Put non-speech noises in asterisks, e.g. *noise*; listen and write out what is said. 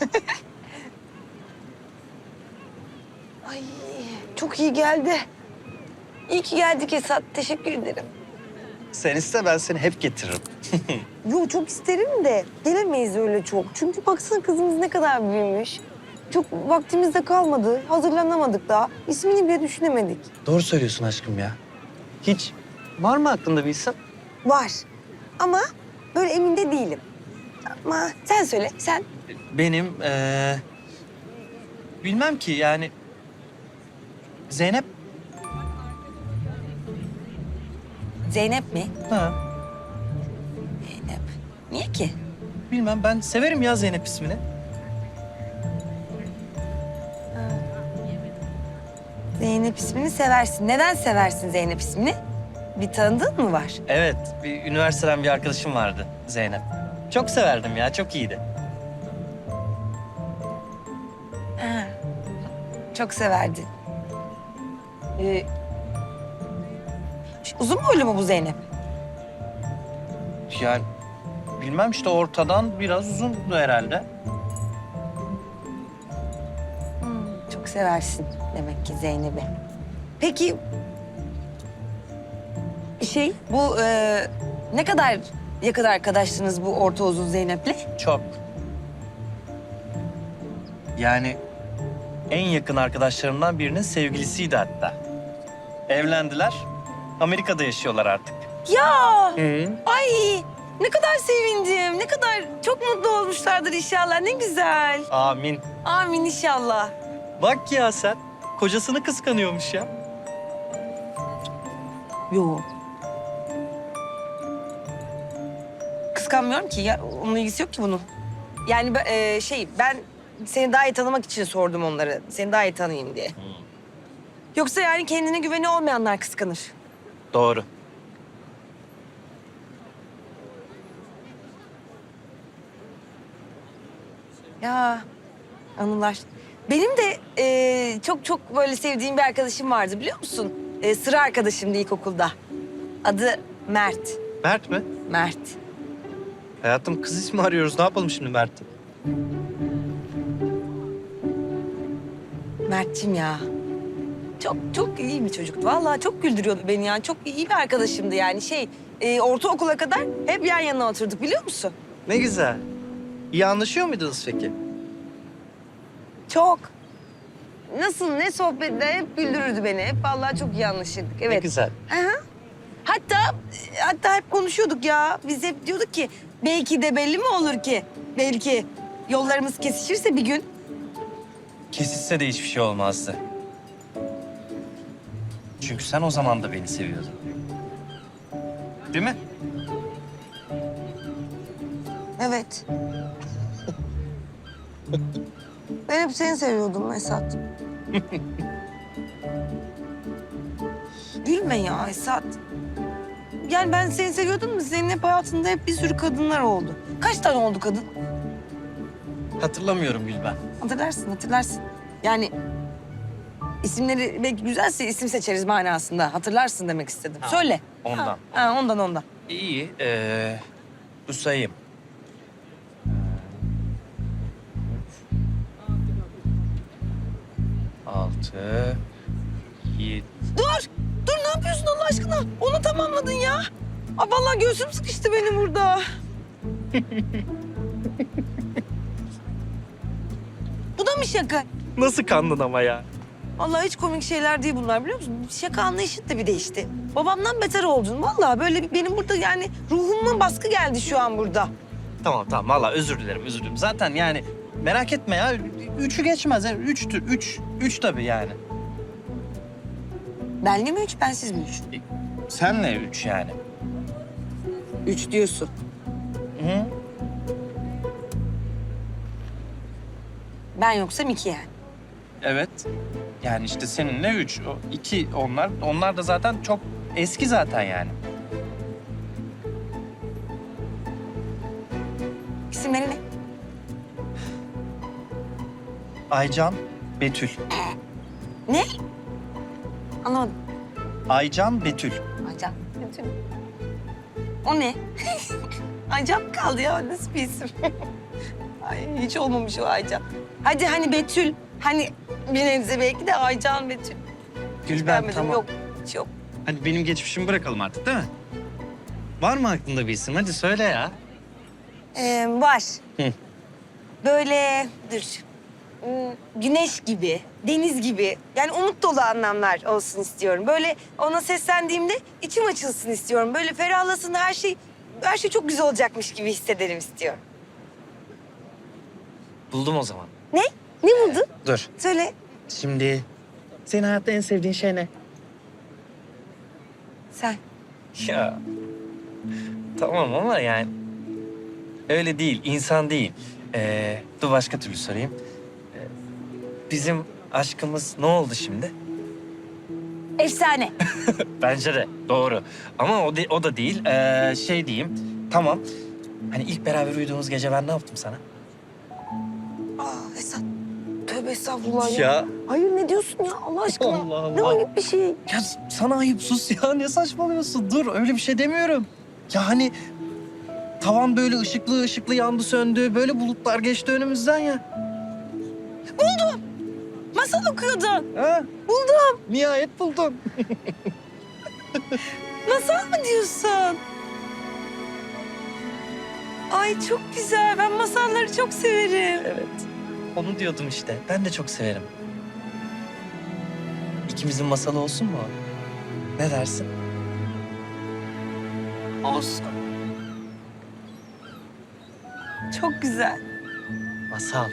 *laughs* Ay çok iyi geldi. İyi ki geldik Esat. Teşekkür ederim. Sen iste ben seni hep getiririm. *laughs* Yo çok isterim de gelemeyiz öyle çok. Çünkü baksana kızımız ne kadar büyümüş. Çok vaktimiz de kalmadı. Hazırlanamadık daha. İsmini bile düşünemedik. Doğru söylüyorsun aşkım ya. Hiç var mı aklında bir isim? Var. Ama böyle emin de değilim. Ama sen söyle, sen. Benim eee bilmem ki yani Zeynep. Zeynep mi? Ha, Zeynep. Niye ki? bilmem ben severim ya Zeynep ismini. Zeynep ismini seversin. Neden seversin Zeynep ismini? Bir tanıdığın mı var? Evet, bir üniversiteden bir arkadaşım vardı Zeynep. Çok severdim ya, çok iyiydi. Çok severdi. Ee, uzun boylu mu bu Zeynep? Yani bilmem işte ortadan biraz uzundu herhalde. Çok seversin demek ki Zeynep'i. Peki şey bu e, ne kadar yakın arkadaşsınız bu orta uzun Zeynep'le? Çok. Yani en yakın arkadaşlarımdan birinin sevgilisiydi hatta. Evlendiler. Amerika'da yaşıyorlar artık. Ya Hı. ay ne kadar sevindim. Ne kadar çok mutlu olmuşlardır inşallah. Ne güzel. Amin. Amin inşallah. Bak ya sen. Kocasını kıskanıyormuş ya. Yok. Kıskanmıyorum ki ya. Onun ilgisi yok ki bunun. Yani ben- e, şey ben seni daha iyi tanımak için sordum onları. Seni daha iyi tanıyayım diye. Yoksa yani kendine güveni olmayanlar kıskanır. Doğru. Ya anılar. Benim de e, çok çok böyle sevdiğim bir arkadaşım vardı biliyor musun? E, sıra arkadaşımdı ilkokulda. Adı Mert. Mert mi? Mert. Hayatım kız ismi arıyoruz. Ne yapalım şimdi Mert'i? Mert'cim ya. Çok çok iyi bir çocuktu. Vallahi çok güldürüyordu beni ya. Çok iyi bir arkadaşımdı yani. Şey, e, ortaokula kadar hep yan yana oturduk biliyor musun? Ne güzel. İyi anlaşıyor muydunuz peki? Çok. Nasıl, ne sohbetler hep güldürürdü beni. Hep vallahi çok iyi anlaşırdık. Ne Evet. güzel. Aha. Hatta hatta hep konuşuyorduk ya. Biz hep diyorduk ki belki de belli mi olur ki? Belki yollarımız kesişirse bir gün. Kesişse de hiçbir şey olmazdı. Çünkü sen o zaman da beni seviyordun. Değil mi? Evet. ben hep seni seviyordum Esat. Gülme ya Esat. Yani ben seni seviyordum da senin hep hayatında hep bir sürü kadınlar oldu. Kaç tane oldu kadın? Hatırlamıyorum Gülben. Hatırlarsın, hatırlarsın. Yani isimleri belki güzelse isim seçeriz manasında. Hatırlarsın demek istedim. Ha, Söyle. ondan. Ha, ha, ondan ondan. İyi. Ee, sayayım. Altı, yedi. Dur! Dur ne yapıyorsun Allah aşkına? Onu tamamladın ya. Aa, vallahi göğsüm sıkıştı benim burada. *laughs* Mı şaka? Nasıl kandın ama ya? Vallahi hiç komik şeyler değil bunlar biliyor musun? Şaka anlayışın da bir değişti. Babamdan beter oldun. Vallahi böyle benim burada yani ruhuma baskı geldi şu an burada. Tamam tamam vallahi özür dilerim özür dilerim. Zaten yani merak etme ya. Üçü geçmez. Yani üçtür. Üç. Üç tabii yani. Benli mi üç, bensiz mi üç? Senle üç yani. Üç diyorsun. Hı? Ben yoksam iki yani. Evet. Yani işte seninle üç. O iki onlar. Onlar da zaten çok eski zaten yani. İsimleri ne? Aycan, Betül. Ne? Anlamadım. Aycan, Betül. Aycan. Betül. O ne? *laughs* Aycan mı kaldı ya? Nasıl bir isim? *laughs* Ay, hiç olmamış o Aycan. Hadi hani Betül. Hani bir nebze belki de Aycan Betül. Gülben Beğenmedim, tamam. Yok, hiç yok. Hadi benim geçmişimi bırakalım artık değil mi? Var mı aklında bir isim? Hadi söyle ya. Ee, var. Hı. Böyle dur. Hmm, Güneş gibi, deniz gibi. Yani umut dolu anlamlar olsun istiyorum. Böyle ona seslendiğimde içim açılsın istiyorum. Böyle ferahlasın her şey, her şey çok güzel olacakmış gibi hissederim istiyorum. Buldum o zaman. Ne? Ne buldun? Dur. Söyle. Şimdi senin hayatta en sevdiğin şey ne? Sen. Ya tamam ama yani öyle değil, insan değil. Ee, dur başka türlü sorayım. Ee, bizim aşkımız ne oldu şimdi? Efsane. *laughs* Bence de doğru. Ama o, de- o da değil. Ee, şey diyeyim, tamam. Hani ilk beraber uyuduğumuz gece ben ne yaptım sana? Tövbe estağfurullah ya. Ya. Hayır ne diyorsun ya Allah aşkına? Allah Allah. Ne ayıp bir şey. Ya sana ayıp sus ya. Ne saçmalıyorsun? Dur öyle bir şey demiyorum. Ya hani tavan böyle ışıklı ışıklı yandı söndü. Böyle bulutlar geçti önümüzden ya. Masal okuyordun. Ha? Buldum. Nihayet buldum. *laughs* Masal mı diyorsun? Ay çok güzel. Ben masalları çok severim. Evet. Onu diyordum işte. Ben de çok severim. İkimizin masalı olsun mu? Ne dersin? Olsun. Çok güzel. Masal.